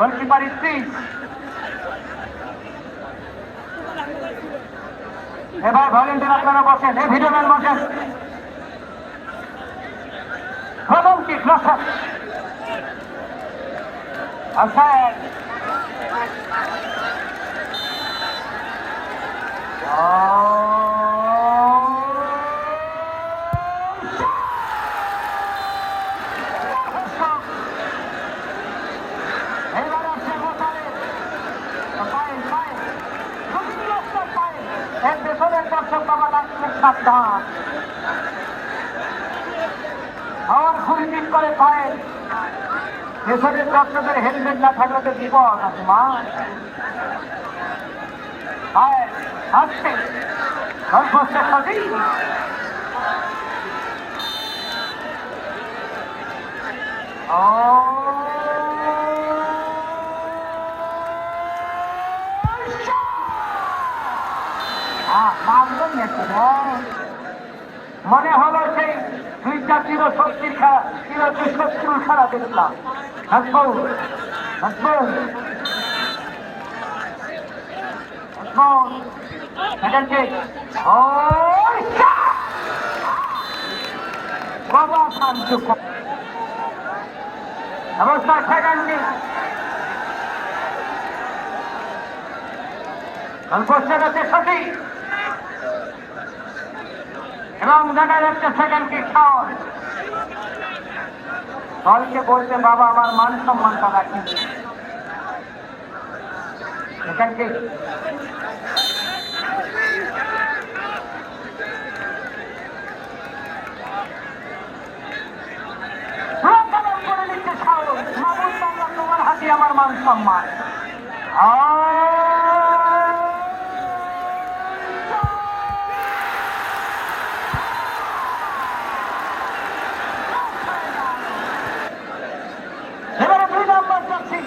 Goalkeeper স্ত্রী এবার volunteer আপনারা বসেন। এই ভিডিও ম্যান বসেন। কি? ক্লাসার আচ্ছা এবার সাবধান খুঁড়ি করে দর্শকের হেলমেট না থাকলে তো বিপদ আছে মা। আসছে সঠিক মনে হলো সেই দুইটা চির শক্তির খেলা চির শত্রুর খেলা দেখলাম হাসবো হাসবো সেখানকে বসে গেছে সঠিক। এবং দেখা যাচ্ছে সেকেন্ড খাওয়ার দলকে বলছে বাবা, আমার মান সম্মানটা রাখি সেকেন্ড কিক করে নিচ্ছে সাহস মামুন তোমার হাতে আমার মান সম্মান। এবারে দুই নম্বর যাচ্ছি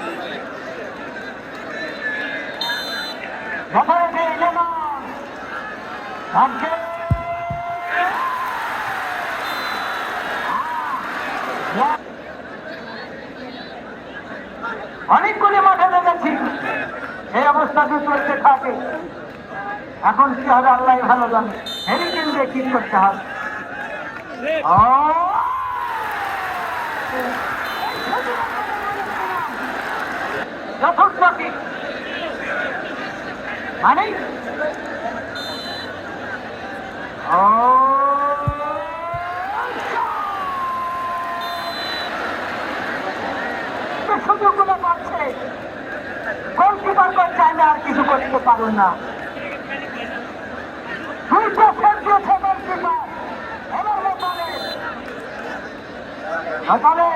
যথাযথ ইলেভেন আজকে অনেকগুলি মাঠে দেখেছি এই অবস্থা চলতে থাকে? এখন কি হবে আল্লাহ ভালো জানে। হেরিকেন দিয়ে কি করতে হবে? কি? মানে? সুযোগগুলো পাচ্ছে গোলকিপার আমি আর কিছু করতে পারুন না দুইটা সেট দিয়েছে গোলকিপার এবার মোতালে মোতালে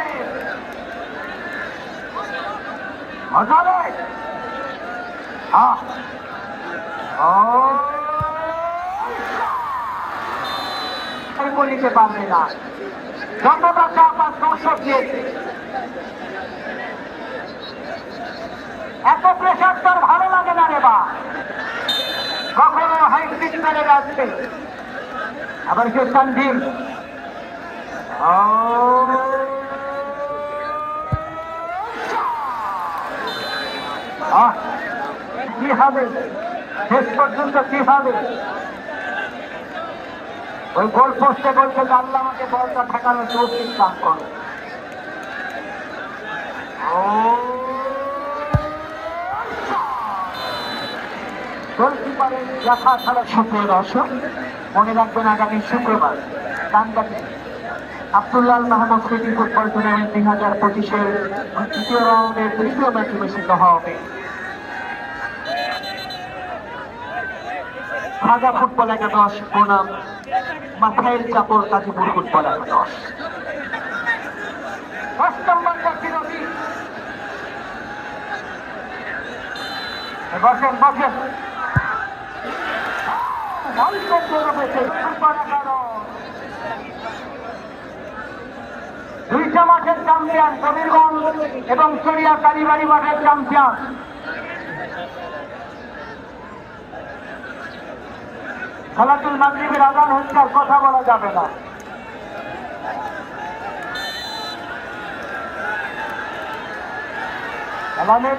মোতালে হ্যাঁ ও নিতে পারবে না। যতটা চাপ আর দর্শক দিয়েছে এত প্রেশার তোর ভালো লাগে না রে বা কখনো হাই পিচ করে যাচ্ছে আবার সে সন্দীপ কি হবে? শেষ পর্যন্ত কি হবে? ওই গোল পোস্টে বলছে, জানলা আমাকে বলটা ঠেকানো চৌত্রিশ কাম করে। ছাড়া মনে শুক্রবার দুই হাজার পঁচিশের তৃতীয় রাউন্ডের তৃতীয় ম্যাচ অনুষ্ঠিত হবে। ভাগা ফুটবল একাদশ বনাম মাথায়ের চাপড় কাজীপুর ফুটবল একাদশ। বসেন দুইটা মাঠের চ্যাম্পিয়ন কবিরগঞ্জ এবং চড়িয়া কালীবাড়ি মাঠের চ্যাম্পিয়ন সালাতুল মাগরিবের আদান হচ্ছে কথা বলা যাবে না। এলানের